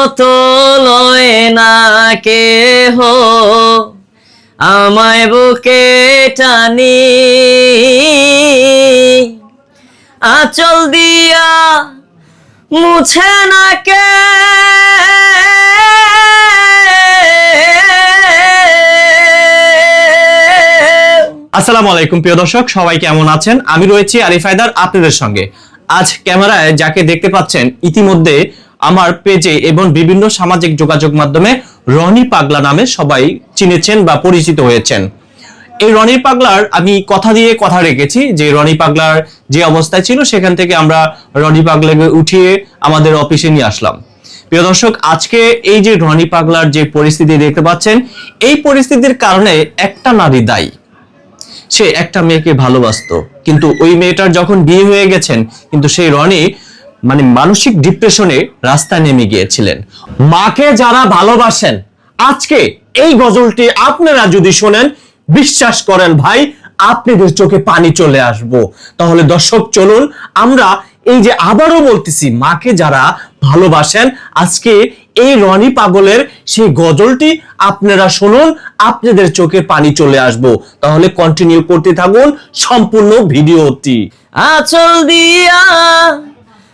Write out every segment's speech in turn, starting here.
মতো লয় না কে হো আমায় বুকে টানি। আচল দিয়া মুছে না কে। আসসালামু আলাইকুম, প্রিয় দর্শক, সবাই কেমন আছেন? আমি রয়েছি আরিফ হায়দার আপনাদের সঙ্গে। আজ ক্যামেরায় যাকে দেখতে পাচ্ছেন, ইতিমধ্যে আমার পেজে এবং বিভিন্ন সামাজিক যোগাযোগ মাধ্যমে রনি পাগলা নামে সবাই চিনেছেন বা পরিচিত হয়েছেন। এই রনি পাগলার আমি কথা দিয়ে কথা রেখেছি যে রনি পাগলার যে অবস্থায় ছিল, সেখান থেকে আমরা রনি পাগলাকে উঠিয়ে আমাদের অফিসে নিয়ে আসলাম। প্রিয় দর্শক, আজকে এই যে রনি পাগলার যে পরিস্থিতি দেখতে পাচ্ছেন, এই পরিস্থিতির কারণে একটা নারী দায়ী। সে একটা মেয়েকে ভালোবাসতো, কিন্তু ওই মেয়েটার যখন বিয়ে হয়ে গেছেন, কিন্তু সেই রনি মানে মানসিক ডিপ্রেশনে রাস্তায় নেমে গিয়েছিলেন। মাকে যারা ভালোবাসেন, আজকে এই গজলটি আপনারা যদি শোনেন, বিশ্বাস করেন ভাই, আপনাদের চোখে পানি চলে আসব। তাহলে দর্শক, চলুন, আমরা এই যে আবারও বলতেছি, মাকে যারা ভালোবাসেন, আজকে এই রনি পাগলের সেই গজলটি আপনারা শুনুন, আপনাদের চোখে পানি চলে আসব। তাহলে কন্টিনিউ করতে থাকুন, সম্পূর্ণ ভিডিওটি। আচল দিয়া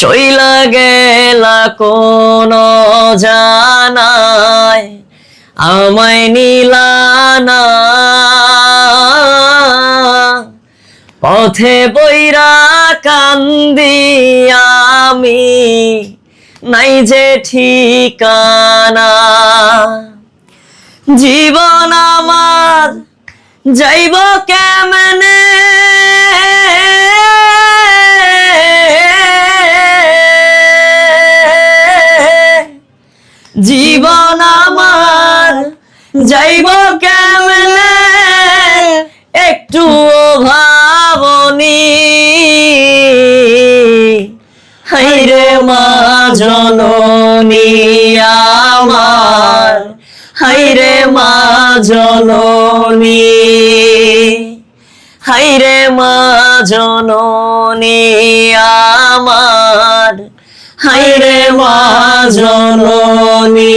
চইলা গেলা কোন জানায় আমায় নিলানা পথে বৈরা কান্দি আমি, নাই যে ঠিকানা। জীবন আমার যাইব কেমনে? জীবন আমার যাইব কেমনে? একটু ভাবনি। হাইরে মা জননী আমার, হাইরে মা জননী। হাইরে মা জননী আমার। হাইরে মা জননী।